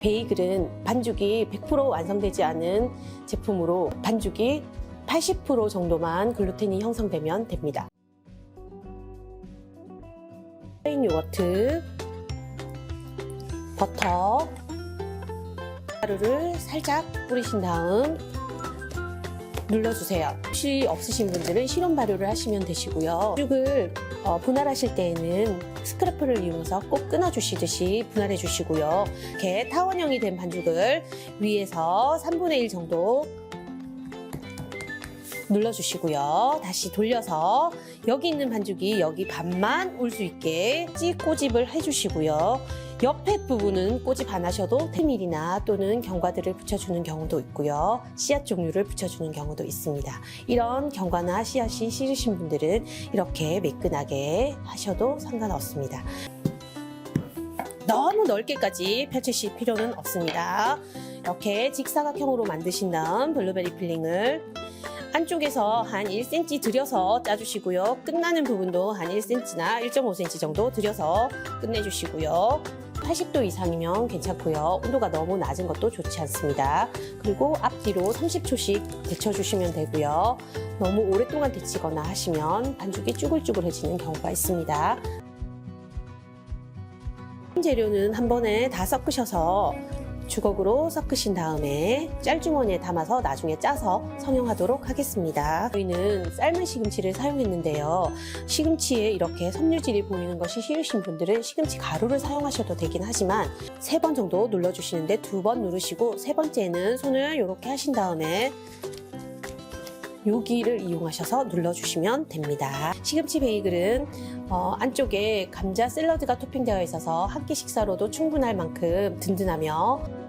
베이글은 반죽이 100% 완성되지 않은 제품으로 반죽이 80% 정도만 글루텐이 형성되면 됩니다. 플레인 요거트, 버터, 가루를 살짝 뿌리신 다음 눌러주세요. 혹시 없으신 분들은 실온 발효를 하시면 되시고요. 반죽을 어, 분할하실 때에는 스크래퍼를 이용해서 꼭 끊어주시듯이 분할해 주시고요. 이렇게 타원형이 된 반죽을 위에서 3분의 1 정도 눌러주시고요. 다시 돌려서 여기 있는 반죽이 여기 반만 올 수 있게 찌 꼬집을 해주시고요. 옆에 부분은 꼬집 안 하셔도 테밀이나 또는 경과들을 붙여주는 경우도 있고요. 씨앗 종류를 붙여주는 경우도 있습니다. 이런 경과나 씨앗이 싫으신 분들은 이렇게 매끈하게 하셔도 상관없습니다. 너무 넓게까지 펼치실 필요는 없습니다. 이렇게 직사각형으로 만드신 다음 블루베리 필링을 안쪽에서 한 1cm 들여서 짜주시고요. 끝나는 부분도 한 1cm나 1.5cm 정도 들여서 끝내주시고요. 80도 이상이면 괜찮고요. 온도가 너무 낮은 것도 좋지 않습니다. 그리고 앞뒤로 30초씩 데쳐주시면 되고요. 너무 오랫동안 데치거나 하시면 반죽이 쭈글쭈글해지는 경우가 있습니다. 재료는 한 번에 다 섞으셔서 주걱으로 섞으신 다음에 짤주머니에 담아서 나중에 짜서 성형하도록 하겠습니다. 저희는 삶은 시금치를 사용했는데요. 시금치에 이렇게 섬유질이 보이는 것이 싫으신 분들은 시금치 가루를 사용하셔도 되긴 하지만 세 번 정도 눌러주시는데 두 번 누르시고 세 번째는 손을 이렇게 하신 다음에 여기를 이용하셔서 눌러주시면 됩니다. 시금치 베이글은 어, 안쪽에 감자 샐러드가 토핑되어 있어서 한 끼 식사로도 충분할 만큼 든든하며